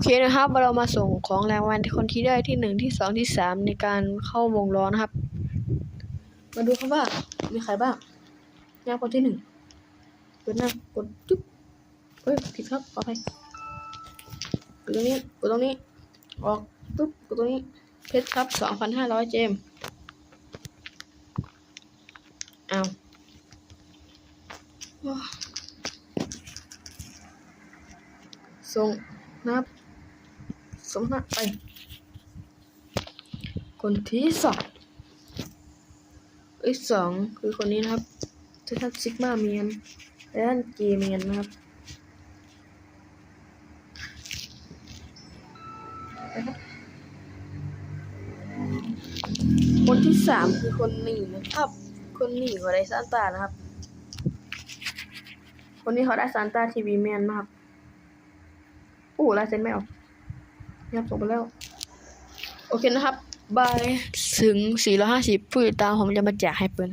อเคนะครับ เรามาส่งของรางวัลที่คนที่ได้ที่หนึ่งที่สองที่สามในการเข้าวงล้อนะครับ มาดูครับว่ามีใครบ้างยาคนที่หนึ่งกดหน้ากดจุ๊บเฮ้ยผิดครับขออภัยกดตรงนี้กดตรงนี้ ออกปุ๊บกดตรงนี้เพชรครับสองพันห้าร้อยเจมเอาว้าส่งนะครับ ส่งหน้าไปคนที่สองอีกสองคือคนนี้นะครับที่ท่านซิกมาเมียนและท่านเกเมียนนะครับคนที่สามคือคนหนีนะครับ คนหนีของได้ซานตานะครับ คนนี้เขาได้ซานตาทีวีแมนนะครับโอ้ลายเซ็นไม่ออก ยับจบไปแล้ว โอเคนะครับ บาย ถึง 450ผู้ติดตามผมจะมาแจกให้เปิ้ล